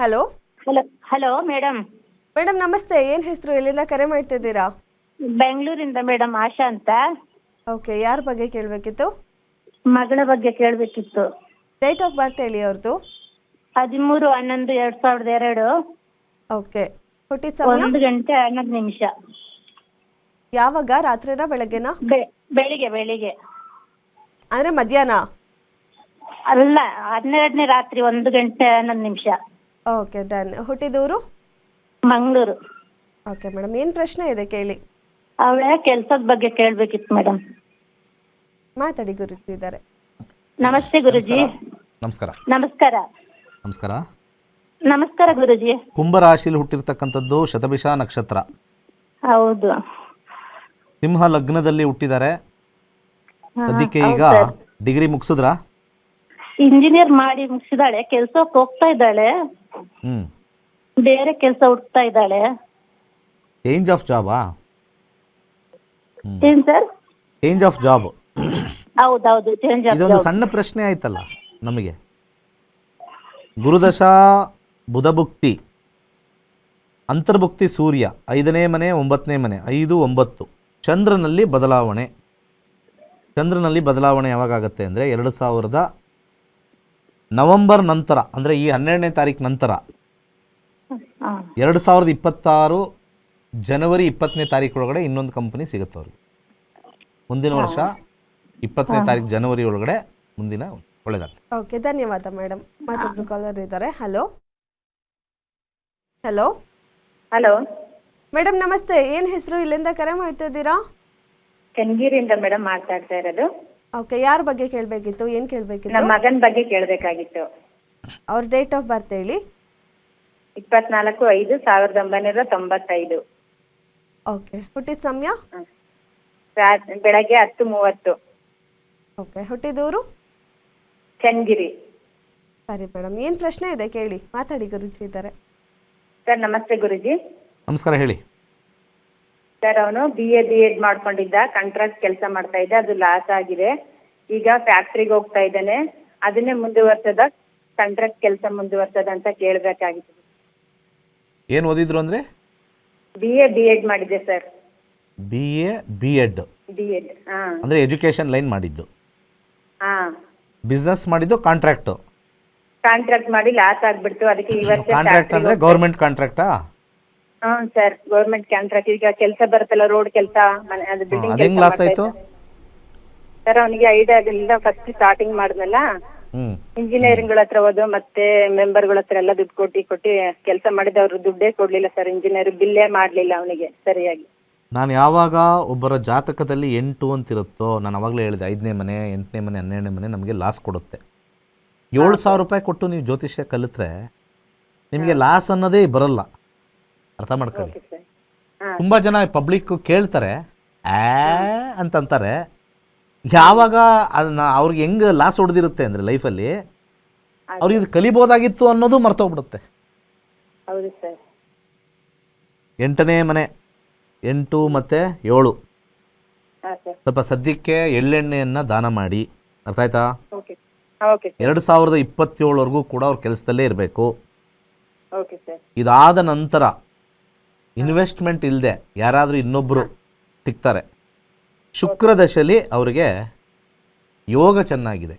Hello? Hello hello madam madam ನಮಸ್ತೆ. ಏನ್ ಹೆಸರು? ಎಲ್ಲಿಂದ ಕರೆ ಮಾಡ್ತಿದ್ದೀರಾ? ಬೆಂಗಳೂರಿಂದ ಮೇಡಮ್ ಆಶಾ ಅಂತ. ಓಕೆ ಯಾರ ಬಗ್ಗೆ ಕೇಳಬೇಕಿತ್ತು? ಮಗಳ ಬಗ್ಗೆ ಕೇಳಬೇಕಿತ್ತು. ಡೇಟ್ ಆಫ್ ಬರ್ತ್ ಹೇಳಿ ಅವ್ರದ್ದು ಹದಿಮೂರು ಹನ್ನೊಂದು ಎರಡ್ ಸಾವಿರದ ಎರಡು. ಓಕೆ. ಹುಟ್ಟಿದ ಸಮಯ? ಒಂದು ಗಂಟೆ ಹನ್ನೊಂದು ನಿಮಿಷ. ಯಾವಾಗ? ರಾತ್ರಿನಾ ಬೆಳಗ್ಗೆನಾ? ಬೆ ಬೆಳಿಗ್ಗೆ ಬೆಳಿಗ್ಗೆ. ಅಂದ್ರೆ ಮಧ್ಯಾಹ್ನ? ಅಲ್ಲ ಹನ್ನೆರಡನೇ ರಾತ್ರಿ ಒಂದು ಗಂಟೆ ಹನ್ನೊಂದು ನಿಮಿಷ. ಓಕೆ ಡನ್ ಹುಟ್ಟಿದೂರು? ಮಂಗಳೂರು. ಓಕೆ ಮೇಡಮ್ ಏನು ಪ್ರಶ್ನೆ ಇದೆ ಕೇಳಿ? ಅವಳ ಕೆಲಸದ ಬಗ್ಗೆ ಕೇಳಬೇಕಿತ್ತು ಮೇಡಮ್ ಮಾತಾಡಿ ಗುರುತಿದ್ದಾರೆ ನಮಸ್ತೆ ಗುರುಜಿ. ನಮಸ್ಕಾರ. ನಮಸ್ಕಾರ. ನಮಸ್ಕಾರ. ನಮಸ್ಕಾರ. ಗುರುಜಿ. ಕುಂಭರಾಶಿಲಿ ಹುಟ್ಟಿರ್ತಕ್ಕಂಥದ್ದು ಶತಭಿಷ ನಕ್ಷತ್ರ. ಹೌದು. ಸಿಂಹ ಲಗ್ನದಲ್ಲಿ ಹುಟ್ಟಿದ್ದಾರೆ ಅದಕ್ಕೆ ಈಗ ಡಿಗ್ರಿ ಮುಗಿಸಿದ್ರಾ? ಇಂಜಿನಿಯರ್ ಮಾಡಿ ಮುಗಿಸಿದಾಳೆ. ಕೆಲ್ಸಕ್ಕೆ ಹೋಗ್ತಾ ಇದ್ದಾಳೆ. ಬೇರೆ ಕೆಲಸ ಹುಡುಕ್ತಾ ಇದ್ದಾಳೆ. ಚೇಂಜ್ ಆಫ್ ಜಾಬಾ ಏನ್ ಸರ್? ಚೇಂಜ್ ಆಫ್ ಜಾಬ್ ಹೌದೌದು ಚೇಂಜ್ ಇದೊಂದು ಸಣ್ಣ ಪ್ರಶ್ನೆ ಆಯ್ತಲ್ಲ ನಮಗೆ. ಗುರುದಶಾ ಬುಧಭುಕ್ತಿ ಅಂತರ್ಭುಕ್ತಿ ಸೂರ್ಯ ಐದನೇ ಮನೆ ಒಂಬತ್ತನೇ ಮನೆ ಐದು ಒಂಬತ್ತು. ಚಂದ್ರನಲ್ಲಿ ಬದಲಾವಣೆ. ಚಂದ್ರನಲ್ಲಿ ಬದಲಾವಣೆ ಯಾವಾಗ ಆಗುತ್ತೆ ಅಂದರೆ ಎರಡು ಸಾವಿರದ ನವಂಬರ್ ನಂತರ ಅಂದರೆ ಈ ಹನ್ನೆರಡನೇ ತಾರೀಕು ನಂತರ ಎರಡು ಸಾವಿರದ ಇಪ್ಪತ್ತಾರು ಜನವರಿ ಇಪ್ಪತ್ತನೇ ತಾರೀಕು ಇನ್ನೊಂದು ಕಂಪನಿ ಸಿಗುತ್ತೆ ಅವ್ರಿಗೆ. ಮುಂದಿನ ವರ್ಷ ಇಪ್ಪತ್ತನೇ ತಾರೀಕು ಜನವರಿ ಒಳಗಡೆ ಮುಂದಿನ ಒಳ್ಳೆದಾಗಲಿ ಓಕೆ ಧನ್ಯವಾದ ಮೇಡಮ್. ಮತ್ತೊಬ್ರು ಕಾಲರ್ ಇದ್ದಾರೆ. ಹಲೋ ಹಲೋ ಹಲೋ ಮೇಡಮ್ ನಮಸ್ತೆ. ಏನು ಹೆಸರು ಇಲ್ಲಿಂದ ಕರೆ ಮಾಡ್ತಾ ಇದ್ದೀರಾ? ಕನಗಿರಿಯಿಂದ ಮೇಡಮ್ ಮಾತಾಡ್ತಾ ಇರೋದು. ಓಕೆ ಯಾರ ಬಗ್ಗೆ ಕೇಳಬೇಕಿತ್ತು? ಏನು ಕೇಳಬೇಕಿತ್ತು? ನಮ್ಮ ಮಗನ ಬಗ್ಗೆ ಕೇಳಬೇಕಾಗಿತ್ತು. ಅವ್ರ ಡೇಟ್ ಆಫ್ ಬರ್ತ್ ಹೇಳಿ? ಇಪ್ಪತ್ನಾಲ್ಕು ಐದು ಸಾವಿರದ ಒಂಬೈನೂರ ತೊಂಬತ್ತೈದು. ಓಕೆ ಹುಟ್ಟಿದ ಸಮಯ? ಬೆಳಗ್ಗೆ ಹತ್ತು ಮೂವತ್ತು. ಓಕೆ ಹುಟ್ಟಿದೂರು ಚನ್ನಗಿರಿ. ಸರಿ ಮೇಡಮ್ ಏನು ಪ್ರಶ್ನೆ ಇದೆ ಕೇಳಿ ಮಾತಾಡಿ ಗುರುಜಿ ಇದ್ದಾರೆ. ಸರ್ ನಮಸ್ತೆ ಗುರುಜಿ. ನಮಸ್ಕಾರ ಹೇಳಿ. ಸರ್ ಅವನು ಬಿ ಎ ಬಿ ಎಡ್ ಮಾಡ್ಕೊಂಡಿದ್ದ ಕಾಂಟ್ರಾಕ್ಟ್ ಕೆಲಸ ಮಾಡ್ತಾ ಇದ್ದ ಅದು ಲಾಸ್ ಆಗಿದೆ. ಈಗ ಫ್ಯಾಕ್ಟ್ರಿಗೆ ಹೋಗ್ತಾ ಇದ್ದಾನೆ. ಅದನ್ನೇ ಮುಂದುವರ್ಸದ ಕಾಂಟ್ರಾಕ್ಟ್ ಕೆಲಸ ಮುಂದುವರ್ಸದ ಅಂತ ಕೇಳಬೇಕಾಗಿತ್ತು. ಏನು ಓದಿದ್ರು ಅಂದ್ರೆ? ಬಿ ಎ ಬಿ ಎಡ್ ಮಾಡಿದೆ sir B A B Ed B Ed ಹಾ. ಅಂದರೆ ಎಜುಕೇಷನ್ ಲೈನ್ ಮಾಡಿದ್ದು. ಹಾ. ಬಿಸ್ನೆಸ್ ಮಾಡಿದ್ದು ಕಾಂಟ್ರಾಕ್ಟು ಕಾಂಟ್ರಾಕ್ಟ್ ಮಾಡಿ ಲಾಸ್ ಆಗ್ಬಿಡ್ತು. ಅದಕ್ಕೆ ಈ ವರ್ಷ ಕಾಂಟ್ರಾಕ್ಟ್ ಅಂದ್ರೆ ಗೌರ್ಮೆಂಟ್ ಕಾಂಟ್ರಾಕ್ಟಾ ಹ್ಮ್ ಸರ್. ಗೌರ್ಮೆಂಟ್ ಕಾಂಟ್ರಾಕ್ಟ್ ಈಗ ಕೆಲಸ ಬರುತ್ತಲ್ಲ ರೋಡ್ ಕೆಲಸ ಮನೆ ಅದು ಬಿಲ್ಡಿಂಗ್ ಅದು ಹೆಂಗೆ ಲಾಸ್ ಆಯಿತು? ಸರ್ ಅವನಿಗೆ ಐಡಿಯಾ ಆಗಲಿಲ್ಲ ಫಸ್ಟ್ ಸ್ಟಾರ್ಟಿಂಗ್ ಮಾಡಿದ್ನಲ್ಲ. ಹ್ಞೂ ಇಂಜಿನಿಯರಿಂಗ್ಗಳ ಹತ್ರ ಹೋದು ಮತ್ತೆ ಮೆಂಬರ್ಗಳ ಹತ್ರ ಎಲ್ಲ ದುಡ್ಡು ಕೊಟ್ಟು ಕೊಟ್ಟು ಕೆಲಸ ಮಾಡಿದ ಅವ್ರು ದುಡ್ಡೇ ಕೊಡ್ಲಿಲ್ಲ ಸರ್. ಇಂಜಿನಿಯರ್ ಬಿಲ್ಲೇ ಮಾಡ್ಲಿಲ್ಲ ಅವನಿಗೆ ಸರಿಯಾಗಿ. ನಾನು ಯಾವಾಗ ಒಬ್ಬರ ಜಾತಕದಲ್ಲಿ ಎಂಟು ಅಂತಿರುತ್ತೋ ನಾನು ಅವಾಗಲೇ ಹೇಳಿದೆ ಐದನೇ ಮನೆ ಎಂಟನೇ ಮನೆ ಹನ್ನೆರಡನೇ ಮನೆ ನಮಗೆ ಲಾಸ್ ಕೊಡುತ್ತೆ. ಏಳು ಸಾವಿರ ರೂಪಾಯಿ ಕೊಟ್ಟು ನೀವು ಜ್ಯೋತಿಷ್ಯ ಕಲಿತ್ರೆ ನಿಮಗೆ ಲಾಸ್ ಅನ್ನೋದೇ ಬರಲ್ಲ. ಅರ್ಥ ಮಾಡ್ಕೊಳ್ಳಿ. ತುಂಬ ಜನ ಪಬ್ಲಿಕ್ ಕೇಳ್ತಾರೆ ಆ ಅಂತಂತಾರೆ. ಯಾವಾಗ ಅದನ್ನ ಅವ್ರಿಗೆ ಹೆಂಗೆ ಲಾಸ್ ಹೊಡೆದಿರುತ್ತೆ ಅಂದರೆ ಲೈಫಲ್ಲಿ ಅವ್ರಿಗೆ ಇದು ಕಲಿಬೋದಾಗಿತ್ತು ಅನ್ನೋದು ಮರ್ತೋಗ್ಬಿಡುತ್ತೆ. ಎಂಟನೇ ಮನೆ ಎಂಟು ಮತ್ತು ಏಳು. ಸ್ವಲ್ಪ ಸದ್ಯಕ್ಕೆ ಎಳ್ಳೆಣ್ಣೆಯನ್ನು ದಾನ ಮಾಡಿ. ಅರ್ಥ ಆಯ್ತಾ? ಎರಡು ಸಾವಿರದ ಇಪ್ಪತ್ತೇಳವರೆಗೂ ಕೂಡ ಅವ್ರ ಕೆಲಸದಲ್ಲೇ ಇರಬೇಕು. ಇದಾದ ನಂತರ ಇನ್ವೆಸ್ಟ್ಮೆಂಟ್ ಇಲ್ಲದೆ ಯಾರಾದರೂ ಇನ್ನೊಬ್ಬರು ಸಿಗ್ತಾರೆ ಶುಕ್ರದಶಲಿ ಅವರಿಗೆ ಯೋಗ ಚೆನ್ನಾಗಿದೆ.